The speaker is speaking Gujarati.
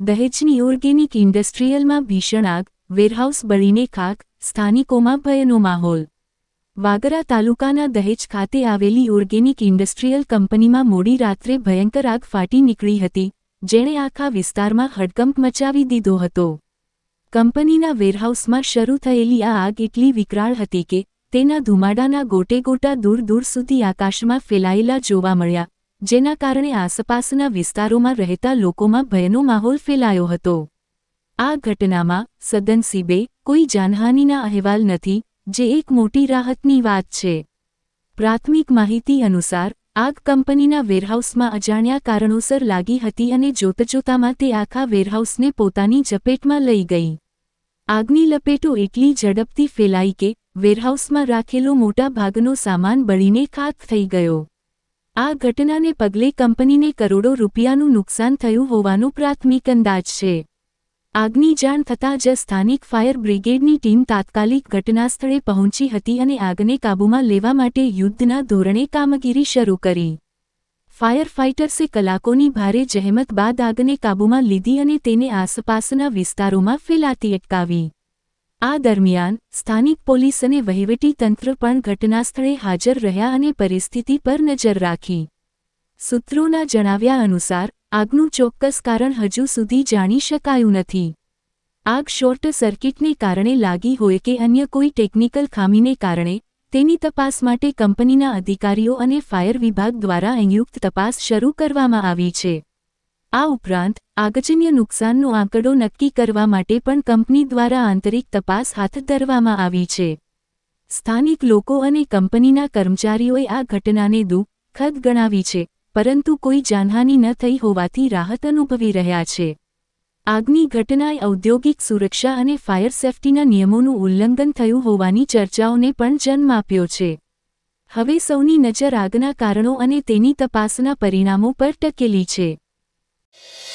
દહેજની ઓર્ગેનિક ઇન્ડસ્ટ્રીયલમાં ભીષણ આગ, વેરહાઉસ બળીને ખાક સ્થાનિકોમાં ભયનો માહોલ. વાગરા તાલુકાના દહેજ ખાતે આવેલી ઓર્ગેનિક ઇન્ડસ્ટ્રીયલ કંપનીમાં મોડી રાત્રે ભયંકર આગ ફાટી નીકળી હતી, જેણે આખા વિસ્તારમાં હડકંપ મચાવી દીધો હતો. કંપનીના વેરહાઉસમાં શરૂ થયેલી આ આગ એટલી વિકરાળ હતી કે, તેના ધુમાડાના ગોટેગોટા દૂર દૂર સુધી આકાશમાં ફેલાયેલા જોવા મળ્યા. જેના કારણે આસપાસના વિસ્તારોમાં રહેતા લોકોમાં ભયનો માહોલ ફેલાયો હતો. આ ઘટનામાં સદનસીબે કોઈ જાનહાનિના અહેવાલ નથી, જે એક મોટી રાહતની વાત છે. પ્રાથમિક માહિતી અનુસાર, આગ કંપનીના વેરહાઉસમાં અજાણ્યા કારણોસર લાગી હતી અને જોતજોતામાં તે આખા વેરહાઉસને પોતાની ઝપેટમાં લઈ ગઈ. આગની લપેટો એટલી ઝડપથી ફેલાઈ કે, વેરહાઉસમાં રાખેલો મોટા ભાગનો સામાન બળીને ખાત થઈ ગયો. આ ઘટનાને પગલે કંપનીને કરોડો રૂપિયાનું નુકસાન થયું હોવાનો પ્રાથમિક અંદાજ છે. આગની જાણ થતાં જ સ્થાનિક ફાયર બ્રિગેડની ટીમ તાત્કાલિક ઘટનાસ્થળે પહોંચી હતી અને આગને કાબૂમાં લેવા માટે યુદ્ધના ધોરણે કામગીરી શરૂ કરી. ફાયર ફાઇટર્સે કલાકોની ભારે જહેમત બાદ આગને કાબૂમાં લીધી અને તેને આસપાસના વિસ્તારોમાં ફેલાતી અટકાવી. આ દરમિયાન, સ્થાનિક પોલીસ અને વહીવટી તંત્ર પણ ઘટનાસ્થળે હાજર રહ્યા અને પરિસ્થિતિ પર નજર રાખી. સૂત્રોના જણાવ્યા અનુસાર, આગનું ચોક્કસ કારણ હજુ સુધી જાણી શકાયું નથી. આગ શોર્ટ સર્કિટને કારણે લાગી હોય કે અન્ય કોઈ ટેકનિકલ ખામીને કારણે, તેની તપાસ માટે કંપનીના અધિકારીઓ અને ફાયર વિભાગ દ્વારા સંયુક્ત તપાસ શરૂ કરવામાં આવી છે. આ ઉપરાંત, આગજન્ય નુકસાનનો આંકડો નક્કી કરવા માટે પણ કંપની દ્વારા આંતરિક તપાસ હાથ ધરવામાં આવી છે. સ્થાનિક લોકો અને કંપનીના કર્મચારીઓએ આ ઘટનાને દુઃખદ ગણાવી છે, પરંતુ કોઈ જાનહાનિ ન થઈ હોવાથી રાહત અનુભવી રહ્યા છે. આગની ઘટનાએ ઔદ્યોગિક સુરક્ષા અને ફાયર સેફ્ટીના નિયમોનું ઉલ્લંઘન થયું હોવાની ચર્ચાઓને પણ જન્મ આપ્યો છે. હવે સૌની નજર આગના કારણો અને તેની તપાસના પરિણામો પર ટકેલી છે. you